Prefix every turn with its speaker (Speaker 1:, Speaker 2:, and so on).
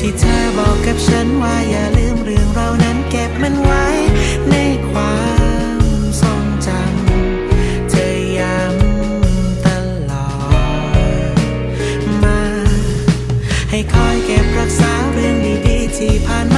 Speaker 1: ที่เธอบอกกับฉันว่าอย่าลืมเรื่องเรานั้นเก็บมันไว้ในความทรงจำเธอย้ำตลอดมา ให้คอยเก็บรักษาเรื่องดีๆที่ผ่านมา